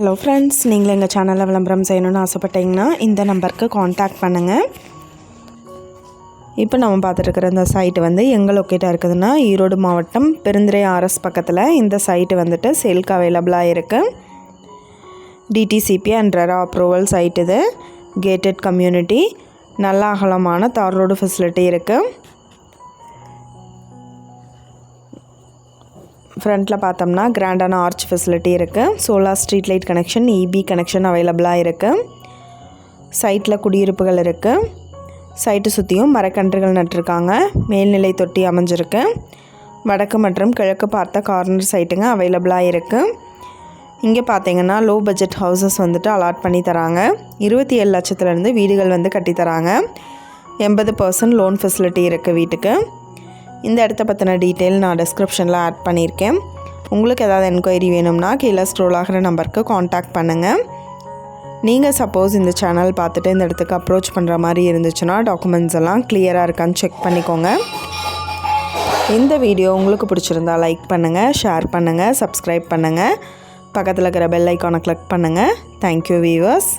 Hello friends நீங்கள் எங்கள் சேனலில் விளம்பரம் செய்யணும்னு ஆசைப்பட்டீங்கன்னா இந்த நம்பருக்கு காண்டாக்ட் பண்ணுங்கள் இப்போ நம்ம பார்த்துருக்குற இந்த சைட்டு வந்து எங்கே லொக்கேட்டாக இருக்குதுன்னா ஈரோடு மாவட்டம் பெருந்துறை ஆர்எஸ் பக்கத்தில் இந்த சைட்டு வந்துட்டு சேல்க்கு அவைலபிளாக இருக்குது DTCP and RERA approval site இது. கேட்டட் கம்யூனிட்டி நல்ல அகலமான தார் ரோடு ஃபெசிலிட்டி இருக்குது ஃப்ரண்ட்டில் பார்த்தோம்னா கிராண்டான ஆர்ச் ஃபெசிலிட்டி இருக்குது solar street light connection EB connection அவைலபிளாக இருக்குது சைட்டில் குடியிருப்புகள் இருக்குது சைட்டு சுற்றியும் மரக்கன்றுகள் நட்டிருக்காங்க. மேல்நிலை தொட்டி அமைஞ்சிருக்கு. வடக்கு மற்றும் கிழக்கு பார்த்த கார்னர் சைட்டுங்க அவைலபிளாக இருக்குது இங்கே பார்த்தீங்கன்னா லோ பட்ஜெட் ஹவுசஸ் வந்துட்டு அலாட் பண்ணி தராங்க. இருபத்தி ஏழு லட்சத்துலேருந்து வீடுகள் வந்து கட்டி தராங்க. எண்பது பர்சன்ட் லோன் ஃபெசிலிட்டி இருக்குது வீட்டுக்கு. இந்த இடத்த பற்றின டீட்டெயில் நான் டிஸ்கிரிப்ஷனில் ஆட் பண்ணியிருக்கேன். உங்களுக்கு ஏதாவது என்கொயரி வேணும்னா கீழே ஸ்க்ரோல் ஆகிற நம்பருக்கு காண்டாக்ட் பண்ணுங்கள் நீங்கள் சப்போஸ் இந்த சேனல் பார்த்துட்டு இந்த இடத்துக்கு அப்ரோச் பண்ணுற மாதிரி இருந்துச்சுன்னா டாக்குமெண்ட்ஸ் எல்லாம் கிளியராக இருக்கான்னு செக் பண்ணிக்கோங்க. இந்த வீடியோ உங்களுக்கு பிடிச்சிருந்தா லைக் பண்ணுங்கள் ஷேர் பண்ணுங்கள் சப்ஸ்கிரைப் பண்ணுங்கள் பக்கத்தில் இருக்கிற பெல் ஐக்கானை கிளிக் பண்ணுங்கள் தேங்க்யூ வீவர்ஸ்